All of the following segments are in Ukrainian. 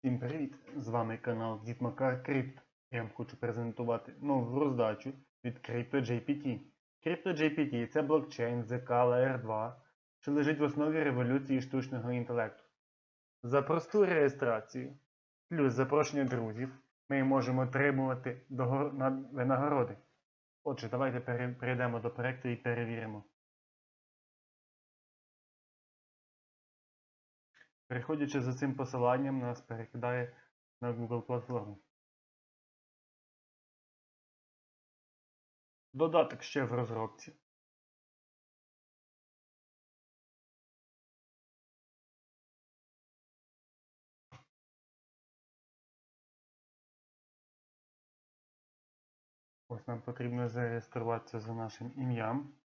Всім привіт! З вами канал Дід Макар Крипт. Я вам хочу презентувати нову роздачу від CryptoJPT. CryptoJPT це блокчейн ЗК Layer 2, що лежить в основі революції штучного інтелекту. За просту реєстрацію плюс запрошення друзів ми можемо отримувати винагороди. Отже, давайте перейдемо до проекту і перевіримо. Переходячи за цим посиланням, нас перекидає на Google платформу. Додаток ще в розробці. Ось нам потрібно зареєструватися за нашим ім'ям.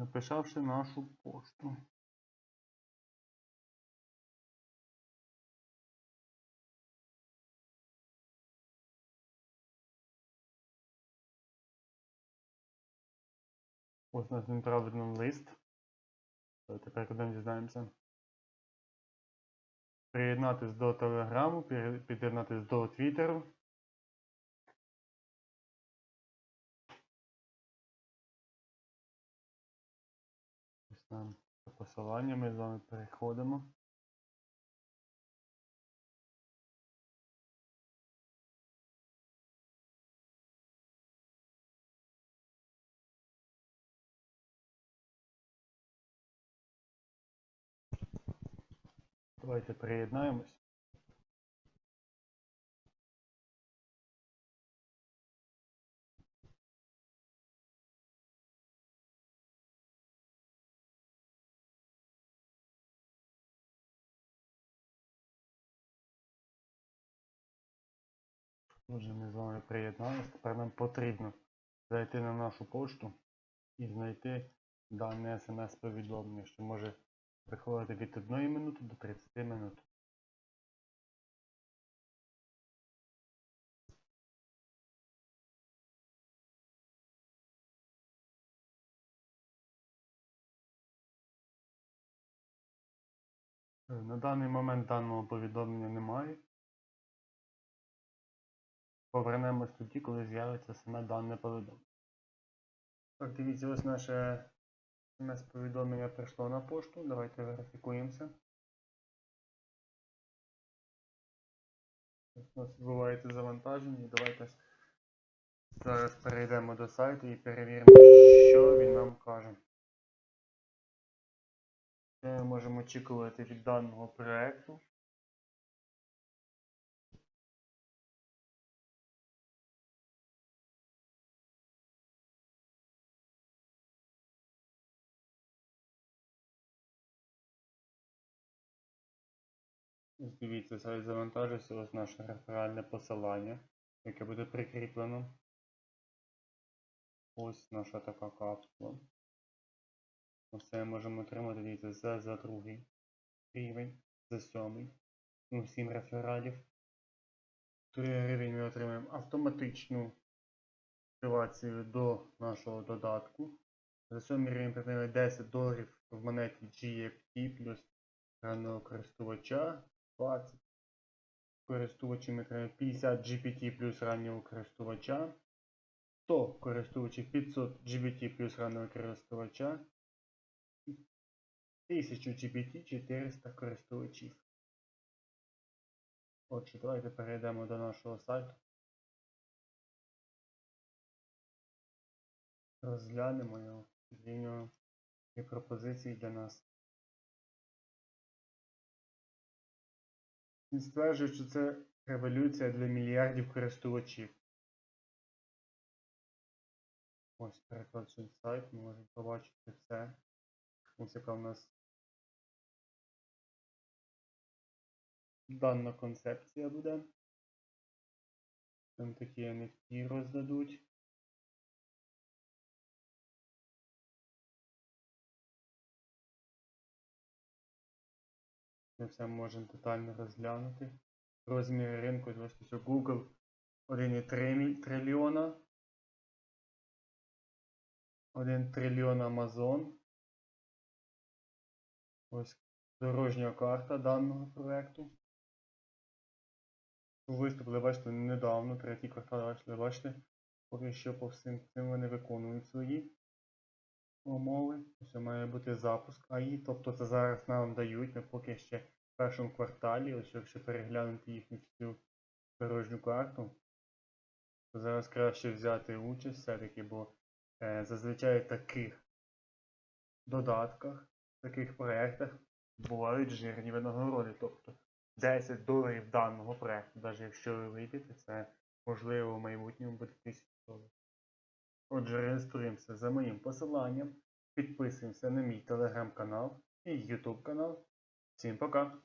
Написавши нашу пошту. Ось у нас відправлено лист. Давайте перейдемо, дізнаємося. Приєднатись до Телеграму, під'єднатись до Твіттеру. Ось там посилання ми з вами переходимо. Давайте приєднаємось. Отже, ми з вами приєдналися. Тепер нам потрібно зайти на нашу пошту і знайти дане смс-повідомлення, що може приходити від 1 минути до 30 минут. Е, На даний момент даного повідомлення немає. Повернемось тоді, коли з'явиться саме дане повідомлення. Так, дивіться, ось наше смс-повідомлення прийшло на пошту. Давайте верифікуємося. У нас відбувається завантаження. Давайте зараз перейдемо до сайту і перевіримо, що він нам каже. Що ми можемо очікувати від даного проекту. Дивіться, сайт завантажився, ось наше реферальне посилання, яке буде прикріплено. Ось наша така капсула. Ось це можемо отримати, дивіться, за, за другий рівень, за сьомий. Ну, 7 рефералів. 3 гривень ми отримаємо автоматичну активацію до нашого додатку. За сьомий рівень отримаємо 10 доларів в монеті GFT плюс даного користувача 20 користувачів ми отримаємо 50 GPT плюс раннього користувача. 100 користувачів 500 GPT плюс раннього користувача. 1000 GPT 400 користувачів. Отже, давайте перейдемо до нашого сайту. Розглянемо його, зрівнюємо і пропозиції для нас. Він стверджує, що це революція для мільярдів користувачів. Ось перекладший сайт, ми можемо побачити все. Ось яка в нас дана концепція буде. Там такі NFT роздадуть. Ми все можемо детально розглянути. Розміри ринку, ось Google 1,3 міль- трильйона. 1 трильйон Амазон. Ось дорожня карта даного проекту. Виступили, бачите, недавно, третій квартал, бачите, поки що по всім цим вони виконують свої умови. Ось має бути запуск АІ, тобто це зараз нам дають, ми поки ще в першому кварталі, ось якщо переглянути їхню цю дорожню карту, то зараз краще взяти участь все-таки, бо е, зазвичай в таких додатках, в таких проєктах бувають жирні винагороди. Тобто 10 доларів даного проєкту, навіть якщо ви вийдете, це можливо в майбутньому буде 1000 доларів. Отже, реєструємося за моїм посиланням, підписуємося на мій телеграм-канал і YouTube канал. Всім пока!